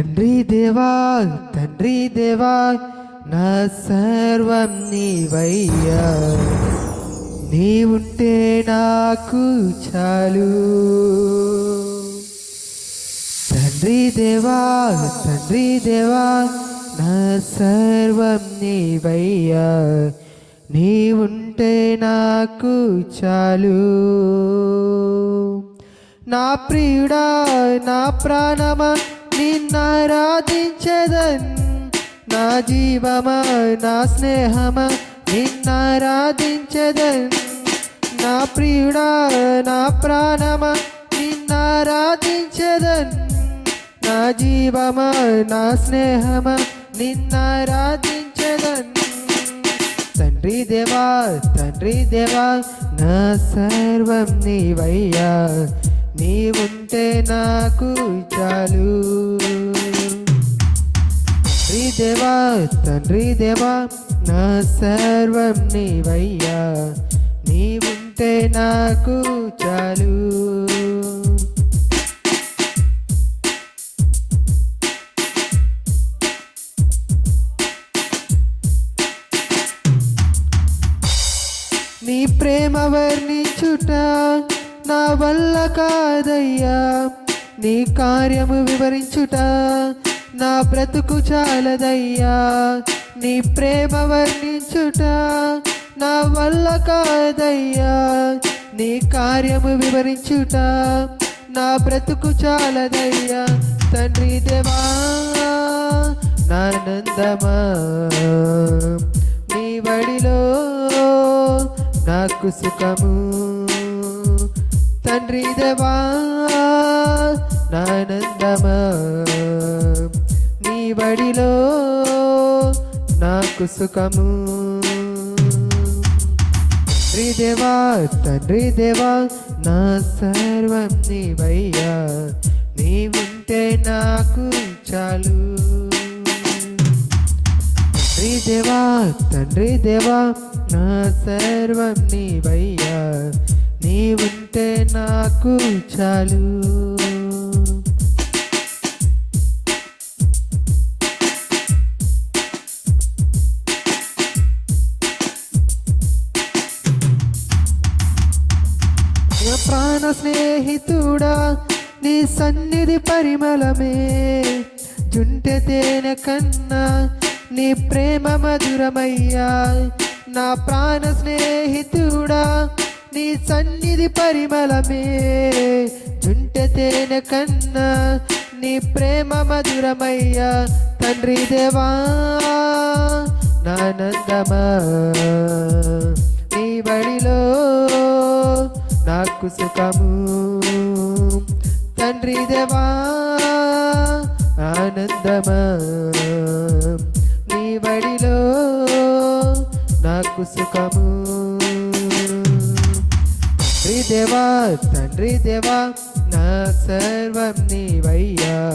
తండ్రి దేవా తండ్రి దేవా నా సర్వం నీవయ్యా. నీవుంటే నాకు చాలు. తండ్రి దేవా తండ్రి దేవా నా సర్వం నీవయ్యా. నీవుంటే నాకు చాలు. నా ప్రియుడా నా ప్రాణమా నిన్నారాధించదన్. నా జీవమా నా స్నేహమా నిన్నారాధించదన్. నా ప్రియుడా నా ప్రాణమా నిన్నారాధించదన్. నా జీవమా నా స్నేహమా నిన్నారాధించదన్. తండ్రి దేవా తండ్రి దేవా నా సర్వం నీవయ్యా. నీవుంటే నాకు చాలు. తండ్రి దేవా తండ్రి దేవా నా సర్వం నీవయ్యా. నీవుంటే నాకు చాలు. నీ ప్రేమ వర్ణించుట నా వల్ల కాదయ్యా నీ కార్యము వివరించుట నా బ్రతుకు చాలదయ్యా నీ ప్రేమ వర్ణించుట నా వల్ల కాదయ్యా నీ కార్యము వివరించుట నా బ్రతుకు చాలదయ్యా. తండ్రి దేవా నానందమా నీ వడిలో నాకు సుఖము తండ్రి దేవా నానందమా నీ బడిలో నాకు సుఖము తండ్రి దేవా తండ్రి దేవా నా సర్వం నీవయ్యా నీవుంటే నాకు చాలు తండ్రి దేవా తండ్రి దేవా నా సర్వం నీవయ్యా నీవుంటే నాకు చాలు. నా ప్రాణ స్నేహితుడా నీ సన్నిధి పరిమళమే. జుంటె తేనె కన్నా నీ ప్రేమ మధురమయ్యా. నా ప్రాణ స్నేహితుడా నీ సన్నిధి పరిమళమే. జుంటె తేనె కన్నా నీ ప్రేమ మధురమయ్యా తండ్రి దేవా. నానందమా నీ బడిలో నాకు సుఖము. తండ్రి దేవా ఆనందమా. నీ బడిలో నాకు సుఖము. తండ్రి దేవా తండ్రి దేవా నా సర్వం నీవయ్యా.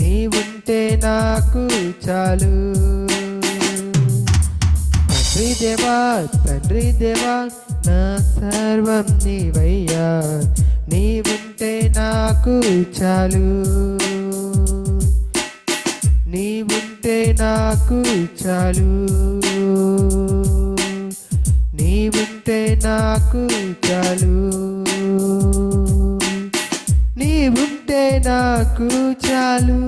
నీవుంటే నాకు చాలు. తండ్రి దేవా తండ్రి దేవా నా సర్వం నీవయ్యా. నీవుంటే నాకు చాలు. నీవుంటే నాకు చాలు. నీవుంటే నాకు చాలు.